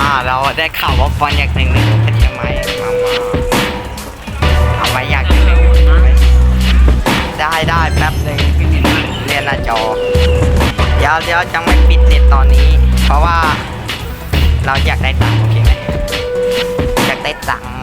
าเราได้ข่าวว่าบอลอยากหนึ่งหนึ่งใช่ไหมมามาเอาไว้อยากแต่งหนึ่งได้ได้แป๊บหนึ่งเรียนหน้าจอ เดี๋ยวเดี๋ยวจะไม่ปิดเน็ตตอนนี้ เพราะว่า เราอยากได้ตังค์โอเคไหมอยากได้ตังค์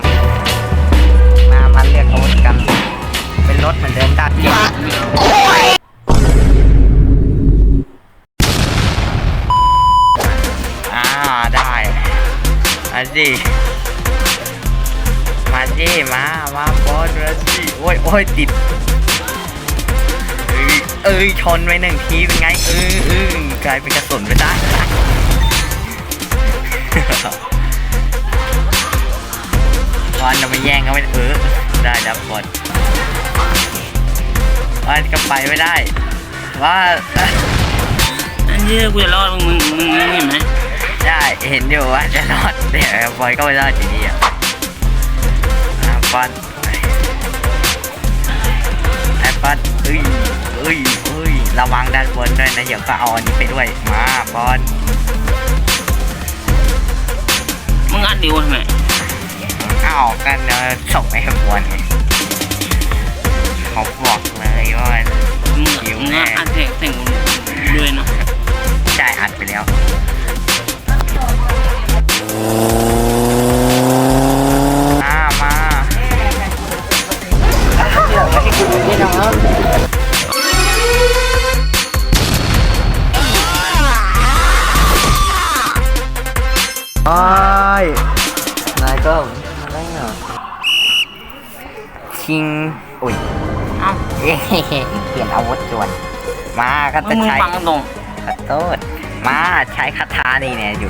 สิมาสิมามาโพสมาสิโอ้ยโอ้ยติดเอ้ยเอ้ยชนไปหนึ่งทีเป็นไงเออเออกลายเป็นกระสุนไปได้วันจะมาแย่งเขาไม่เออได้ดับบอลวันก็ไปไม่ได้ว่าอันนี้กูจะรอดมึงมึงมึงเห็นไหม ได้ เห็นอยู่ว่าจะรอดเดี๋ยวบอยก็ไม่รอดอยู่ดีอะอะบอลไอ้บอลเอ้ยเอ้ยเอ้ยระวังด้านบนด้วยนะเดี๋ยวก็เอาอันนี้ไปด้วย มาบอลมึงอัดดิวทำไมเอากันเออส่งไปให้บอลไงเขาบอกเลยว่ามึงมึงอัดเสียงเสียงกูด้วยเนาะใช่อัดไปแล้ว อาวุธด่วน มาก็มึจะงใช้ฟังกันตรง ขอโทษมาใช้คาถานี่เนี่ยหยุ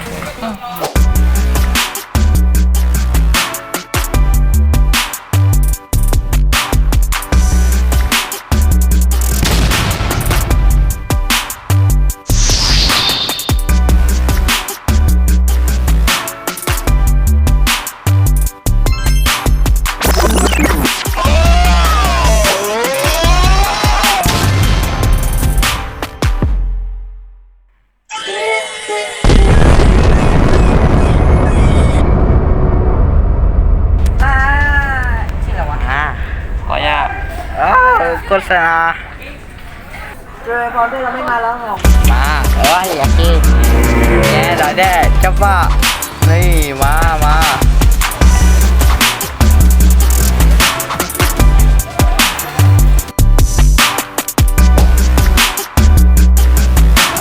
เอ้ยอยากกินแน่เราได้จ้าว่านี่มามา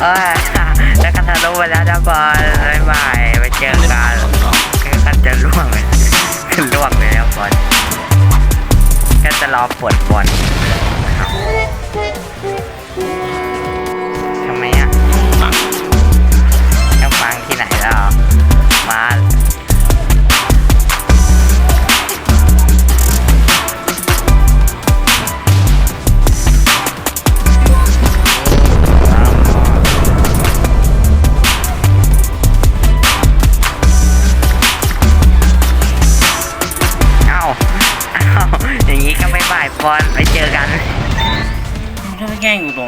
เอ้ยแล้วกันทะลุไปแล้วนะบอลบ๊ายบายไปเจอกันคือกันจะล่วงเลยล่วงเลยแล้วบอลแค่จะรอปวดบอลทำ ไหนแล้วมาเอ้าเอ้าอย่างนี้ก็ไม่บายบอลไปเจอกัน ถ้าไม่แกล้งกูตรง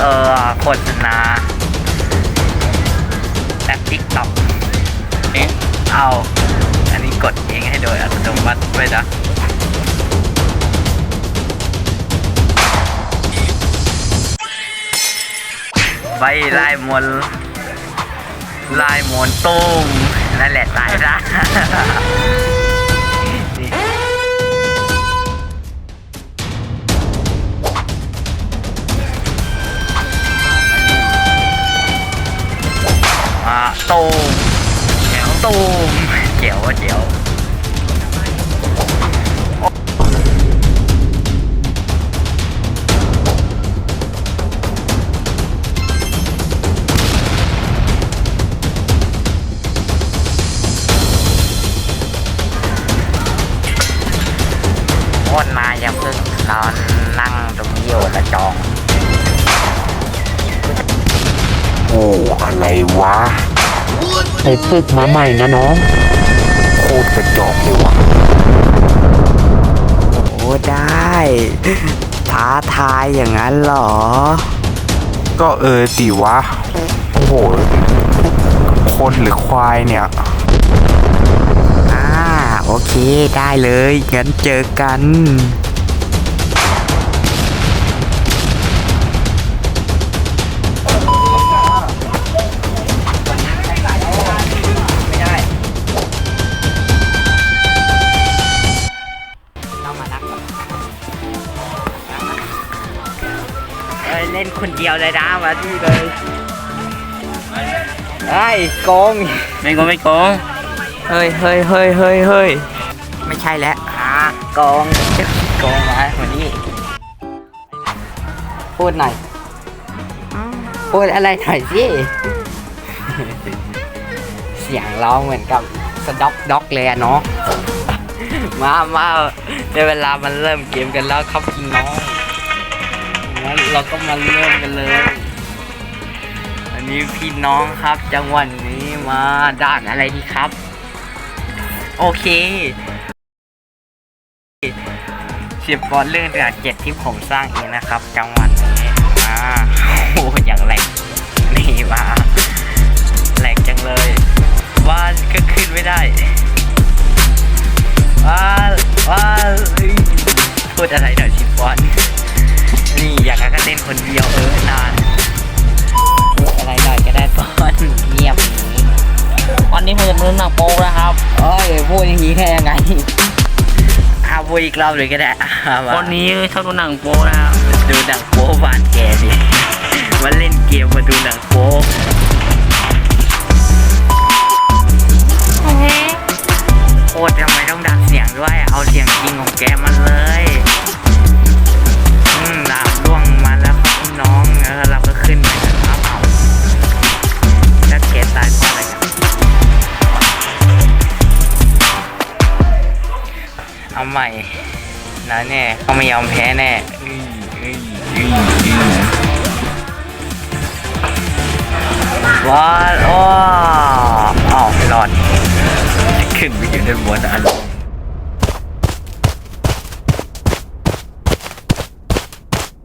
เออโฆษณาแต่ติ๊กต็อกเอ๊ะเอา อันนี้กดเองให้โดยอัตโนมัติด้วยนะใบลายมนลายมนตุ้มนั่นแหละตาย อ้อะไรวะไปฝึกมาใหม่นะน้องโคตรกระจอกเลยวะโอ้ได้ ท้าทายอย่างนั้นเหรอ ก็เออดิวะ โอ้โห คนหรือควายเนี่ย อ่า โอเคได้เลย งั้นเจอกัน คนเดียวเลยนะมาที่เลยไอ้ยโกงไม่โกงไม่โกงเฮ้ยเฮ้ยเฮ้ยเฮ้ยเฮ้ยไม่ใช่แล้วอ่ากองกองมาวันนี้พูดหน่อยพูดอะไรหน่อยสิเสียงร้องเหมือนกับสด็อกด็อกเลยอะเนาะมามาในเวลามันเริ่มเกมกันแล้วครับพี่น้องงั้น เราก็มาเริ่มกันเลย อันนี้พี่น้องครับ จังหวัดนี้มาด่านอะไรดีครับ โอเคเสียบบอลเรื่องด่านเจ็ดที่ผมสร้างเองนะครับ จังหวัดนี้อ่าโอ้อย่างแรงนี่มาแรงจังเลยว่านก็ขึ้นไม่ได้ว้าว้าพูดอะไรหน่อยสิบอล ล่นคนเดียวเออนานพูดอะไรหน่อยก็ได้ปอนเงียบอย่างนี้วันนี้ผมจะมาเล่นหนังโป๊กนะครับเอ้ยพูดอย่างนี้ได้ยังไงอาพูดอีกรอบเลยก็ได้อะมาวันนี้ชอบดูหนังโป๊นะครับดูหนังโป๊บานแกดิมาเล่นเกมมาดูหนังโป๊ แน่เขาไม่ยอมแพ้แน่อื้ออื้ออื้ออื้อว้าวว้อ้าวไม่รอดขึ้นไปอยู่ด้านบนอัน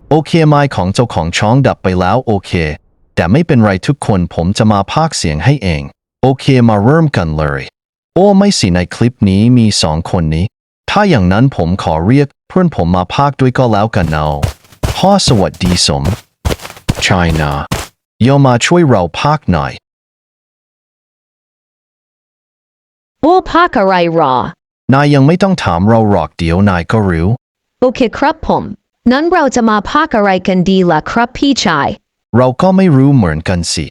โอเคไมค์ของเจ้าของช่องดับไปแล้วโอเค แต่ไม่เป็นไรทุกคนผมจะมาพากย์เสียงให้เอง โอเคมาเริ่มกันเลย โอ้ไม่สิในคลิปนี้มีสองคนนี้ ถ้าอย่างนั้นผมขอเรียกเพื่อนผมมาพากย์ด้วยก็แล้วกันเอาพ่อสวัสดีสมชายนาโยมาช่วยเราพากย์หน่อย โอ้พักอะไรรอนายยังไม่ต้องถามเราหรอกเดี๋ยวนายก็รู้โอเคครับผม นั้นเราจะมาพักอะไรกันดีล่ะครับพี่ชาย เราก็ไม่รู้เหมือนกันสิ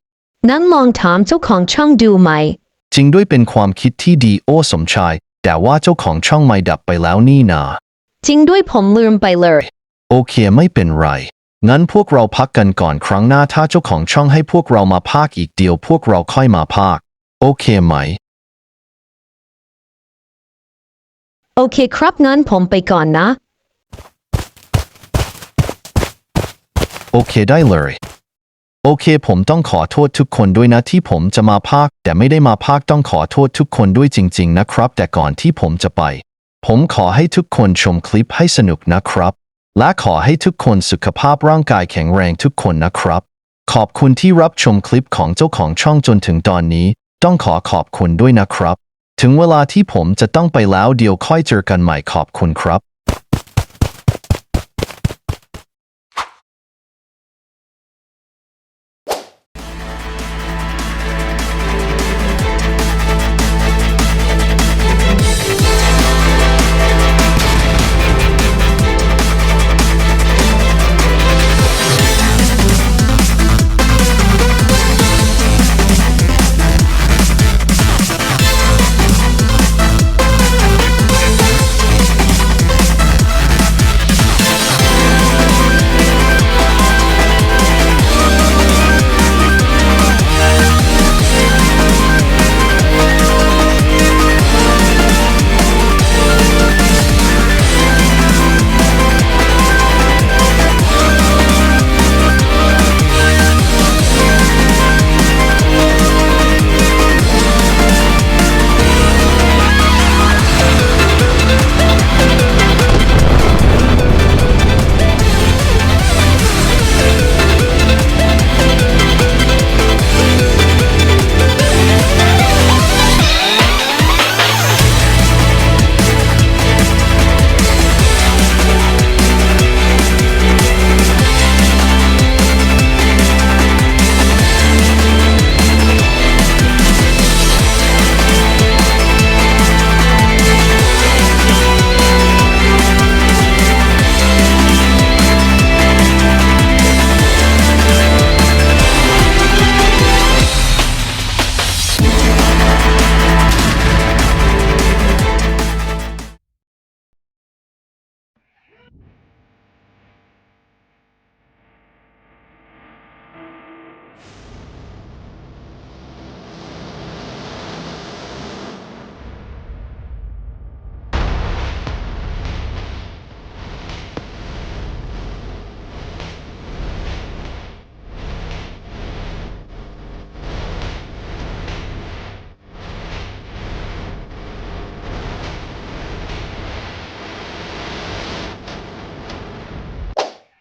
นั้นลองถามเจ้าของช่องดูไหม จริงด้วยเป็นความคิดที่ดีโอ้สมชาย แต่ว่าเจ้าของช่องไม่ดับไปแล้วนี่นา จริงด้วยผมลืมไปเลย โอเคไม่เป็นไร งั้นพวกเราพักกันก่อนครั้งหน้าถ้าเจ้าของช่องให้พวกเรามาพากอีกเดียวพวกเราค่อยมาพากโอเคไหม โอเคครับงั้นผมไปก่อนนะ โอเคได้เลย โอเค ผมต้องขอโทษทุกคนด้วยนะที่ผมจะมาพากแต่ไม่ได้มาพากต้องขอโทษทุกคนด้วยจริง ๆ นะครับ แต่ก่อนที่ผมจะไป ผมขอให้ทุกคนชมคลิปให้สนุกนะครับ และขอให้ทุกคนสุขภาพร่างกายแข็งแรงทุกคนนะครับ ขอบคุณที่รับชมคลิปของเจ้าของช่องจนถึงตอนนี้ ต้องขอขอบคุณด้วยนะครับ ถึงเวลาที่ผมจะต้องไปแล้วเดี๋ยวค่อยเจอกันใหม่ขอบคุณครับ